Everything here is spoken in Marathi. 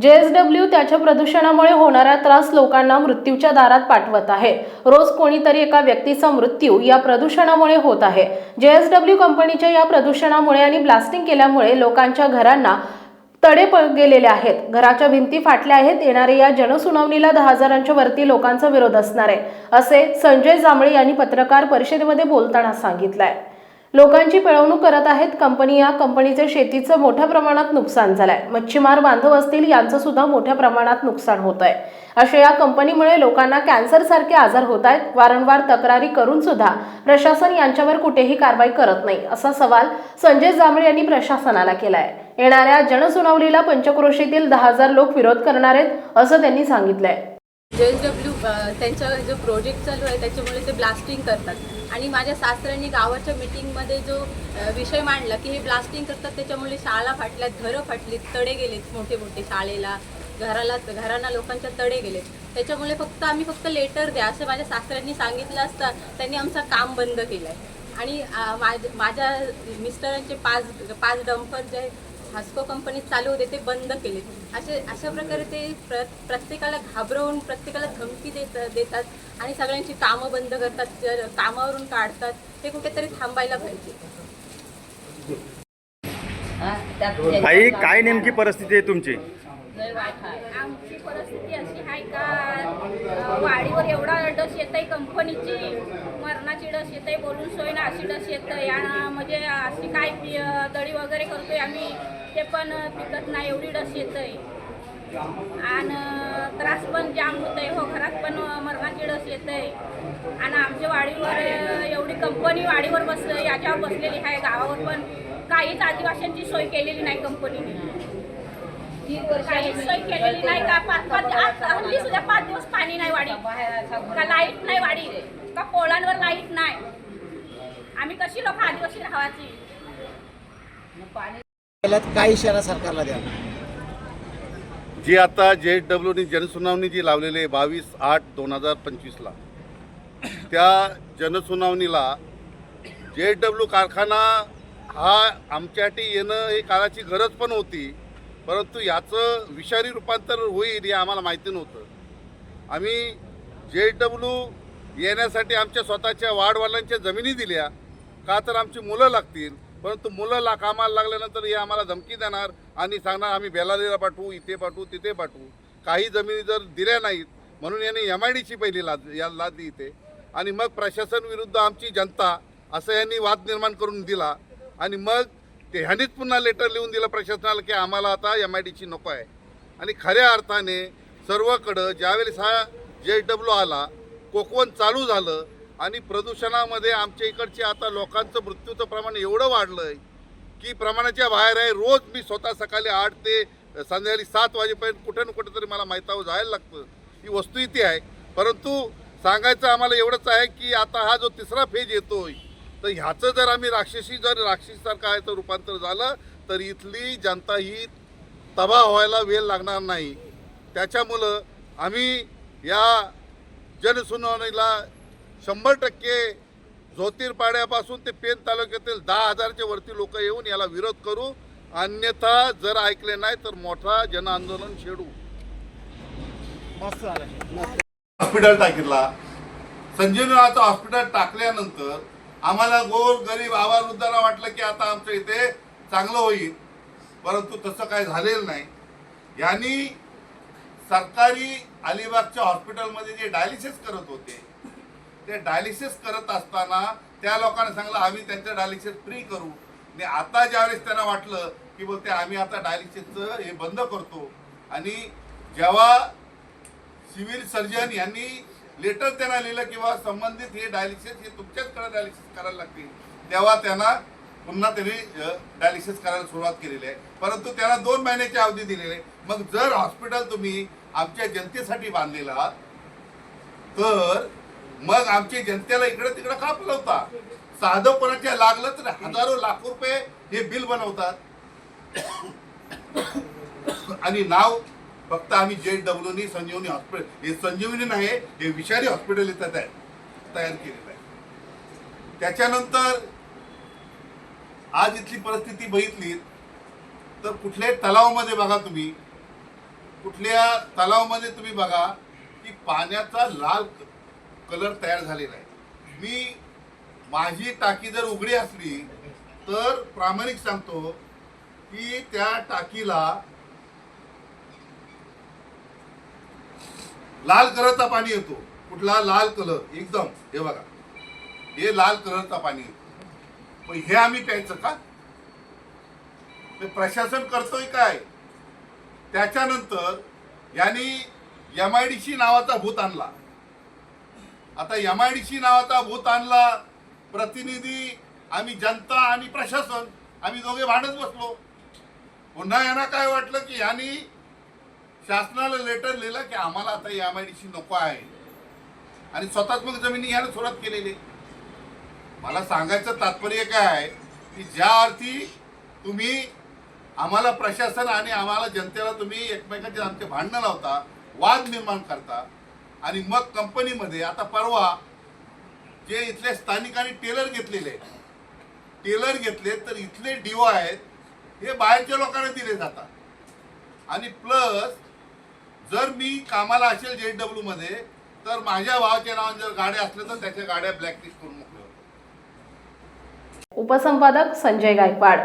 जेएसडब्ल्यू त्याच्या प्रदूषणामुळे होणारा त्रास लोकांना मृत्यूच्या दारात पाठवत आहे. रोज कोणीतरी एका व्यक्तीचा मृत्यू या प्रदूषणामुळे होत आहे. जेएसडब्ल्यू कंपनीच्या या प्रदूषणामुळे आणि ब्लास्टिंग केल्यामुळे लोकांच्या घरांना तडे गेलेले आहेत. घराच्या भिंती फाटल्या आहेत. येणाऱ्या या जनसुनावणीला दहा हजारांच्या वरती लोकांचा विरोध असणार आहे असे संजय जांभळे यांनी पत्रकार परिषदेमध्ये बोलताना सांगितलंय. लोकांची पिळवणूक करत आहेत. कंपनी या कंपनीचे शेतीचं मोठ्या प्रमाणात नुकसान झालंय. मच्छीमार बांधव असतील यांचं सुद्धा मोठ्या प्रमाणात नुकसान होत आहे अशा या कंपनीमुळे लोकांना कॅन्सर सारखे आजार होत आहेत. वारंवार तक्रारी करून सुद्धा प्रशासन यांच्यावर कुठेही कारवाई करत नाही असा सवाल संजय जांभळे यांनी प्रशासनाला केलाय. येणाऱ्या जनसुनावणीला पंचक्रोशीतील दहा हजार लोक विरोध करणार आहेत असं त्यांनी सांगितलंय. जे एस डब्ल्यू त्यांचा जो प्रोजेक्ट चालू आहे त्याच्यामुळे ते ब्लास्टिंग करतात. आणि माझ्या सासऱ्यांनी गावाच्या मिटिंगमध्ये जो विषय मांडला की हे ब्लास्टिंग करतात त्याच्यामुळे शाळा फाटल्यात घरं फाटलीत तडे गेलेत मोठे मोठे शाळेला घराला घरांना लोकांच्या तडे गेलेत. त्याच्यामुळे फक्त आम्ही फक्त लेटर द्या असं माझ्या सासऱ्यांनी सांगितलं असता त्यांनी आमचं काम बंद केलं आहे आणि माझ्या मिस्टरांचे पाच पाच डंपर जे आहेत हास्को कंपनीत चालू होते ते बंद केले. असे अशा प्रकारे ते प्र प्रत्येकाला घाबरवून प्रत्येकाला धमकी देत देतात आणि सगळ्यांची कामं बंद करतात कामावरून काढतात ते कुठेतरी थांबायला पाहिजे. आई काय नेमकी परिस्थिती आहे तुमची आमची परिस्थिती अशी आहे का वाडीवर एवढा डस येत आहे कंपनीची मरणाची डस येत आहे बोलून सोय ना अशी डस येत आहे आणि म्हणजे अशी काय दळी वगैरे करतोय आम्ही ते पण पिकत नाही एवढी डस येत आहे आणि त्रास पण जाम होत आहे हो घरात पण मरणाची डस येत आहे आणि आमच्या वाडीवर एवढी कंपनी वाडीवर बस याच्यावर बसलेली आहे. गावावर पण काहीच आदिवासींची सोय केलेली नाही कंपनीने. काहीच सोय केलेली नाही का पाच पाच आज हल्ली सुद्धा पाच दिवस पाणी नाही वाडी का लाइट नाही वाडी का पोळांवर लाइट नाही आम्ही कशी लोक आदिवासी राहायची केल्यात काय इशारा सरकारला द्या? जी आता जे एच डब्ल्यूनी जनसुनावणी जी लावलेली आहे बावीस आठ दोन हजार पंचवीसला त्या जनसुनावणीला जे एच डब्ल्यू कारखाना हा आमच्यासाठी येणं ही काळाची गरज पण होती. परंतु याचं विषारी रूपांतर होईल हे आम्हाला माहिती नव्हतं. आम्ही जे डब्ल्यू येण्यासाठी आमच्या स्वतःच्या वाडवडिलांच्या जमिनी दिल्या. का तर आमची मुलं लागतील परंतु मुलं ला कामाला लागल्यानंतर हे आम्हाला धमकी देणार आणि सांगणार आम्ही बेलालीला पाठवू इथे पाठवू तिथे पाठवू. काही जमिनी जर दिल्या नाहीत म्हणून याने एम आय डीची पहिली लाद या लादली इथे. आणि मग प्रशासन विरुद्ध आमची जनता असं यांनी वाद निर्माण करून दिला. आणि मग ते ह्यानेच पुन्हा लेटर लिहून दिलं प्रशासनाला की आम्हाला आता एम आय डीची नको आहे. आणि खऱ्या अर्थाने सर्वकडं ज्यावेळेस हा जे डब्ल्यू आला कोकवन चालू झालं आणि प्रदूषणामध्ये आमच्या इकडचे आता लोकांचं मृत्यूचं प्रमाण एवढं वाढलं आहे की प्रमाणाच्या बाहेर आहे. रोज मी स्वतः सकाळी आठ ते संध्याकाळी सात वाजेपर्यंत कुठे ना कुठेतरी मला माहितावर जायला लागतं. ही वस्तू इथे आहे. परंतु सांगायचं आम्हाला एवढंच आहे की आता हा जो तिसरा फेज येतोय तर ह्याचं जर आम्ही राक्षसी जर राक्षसीसारखं आहे तर रूपांतर झालं तर इथली जनता ही तबाह व्हायला वेळ लागणार नाही. त्याच्यामुळं आम्ही या जनसुनावणीला शंभर टक्के ज्योतिर्पाड्यापासून ते पेन तालुक्यातील दहा हजारच्या वरती लोक येऊन याला विरोध करू. अन्यथा जर ऐकले नाही तर मोठा जन आंदोलन छेडू हॉस्पिटल टाकितला. संजीवनाचं हॉस्पिटल टाकल्यानंतर आम्हाला गोर गरीब आवाजवृद्धांना वाटलं की आता आमचं इथे चांगलं होईल. परंतु तसं काय झालेलं नाही. यांनी सरकारी अलिबागच्या हॉस्पिटलमध्ये जे डायलिसिस करत होते ते डायलिसिस करत असताना त्या लोकांना सांगलं आम्ही त्यांचं डायलिसिस फ्री करू. आणि आता ज्यावेळेस त्यांना वाटलं की बोलते आम्ही आता डायलिसिसचं हे बंद करतो. आणि जेव्हा सिव्हिल सर्जन यांनी लेटर त्यांना लिहिलं किंवा संबंधित हे डायलिसिस हे तुमच्याचकडे डायलिसिस करायला लागतील. तेव्हा त्यांना पुन्हा त्यांनी डायलिसिस करायला सुरुवात केलेली आहे. परंतु त्यांना दोन महिन्याची अवधी दिलेली आहे. मग जर हॉस्पिटल तुम्ही आमच्या जनतेसाठी बांधलेलं आहात तर मग आमच्या जनतेला इकडे तिकडे का फुलवता साधं लागलं तर हजारो लाखो रुपये हे बिल बनवतात. आणि नाव फक्त आम्ही जे डब्ल्यूनी संजीवनी हॉस्पिटल हे संजीवनी नाही हे विषारी हॉस्पिटल इथं तयार तयार केलेलं आहे. त्याच्यानंतर आज इथली परिस्थिती बघितली तर कुठल्याही तलावामध्ये बघा तुम्ही कुठल्या तलावामध्ये तुम्ही बघा की पाण्याचा लाल कलर तयार झालेला आहे. मी माझी टाकी जर उघडी असली तर प्रामाणिक सांगतो की त्या टाकीला लाल कलरचा पाणी येतो. कुठला? लाल कलर. एकदम. हे बघा. हे लाल कलरचा पाणी येतो. पण हे आम्ही प्यायचं का? ते प्रशासन करतोय काय? त्याच्यानंतर यांनी एम आय डी सी नावाचा भूत आणला. आता एम आय डी सी नावाचा भूत आणला प्रतिनिधी आम्ही जनता आणि प्रशासन आम्ही दोघे भांडत बसलो. पुन्हा यांना काय वाटलं की यांनी शासनाला लेटर लिहिलं की आम्हाला आता एम आय डी सी नको आहे. आणि स्वतःच जमिनी घ्यायला सुरुवात केलेली. मला सांगायचं तात्पर्य काय आहे की ज्या अर्थी तुम्ही आम्हाला प्रशासन आणि आम्हाला जनतेला तुम्ही एकमेकांचे आमचे भांडणं लावता वाद निर्माण करता आणि मग कंपनीमध्ये आता परवा जे इथले स्थानिकांनी टेलर घेतलेले टेलर घेतले तर इथले डिओ आहेत हे बाहेरच्या लोकांना दिले जातात. आणि प्लस जर मी कामाला असेल जे डब्ल्यू मध्ये तर माझ्या भावाच्या नावाने जर गाड्या असल्या तर त्याच्या गाड्या ब्लॅकलिस्ट करून मोकल्या उपसंपादक संजय गायकवाड.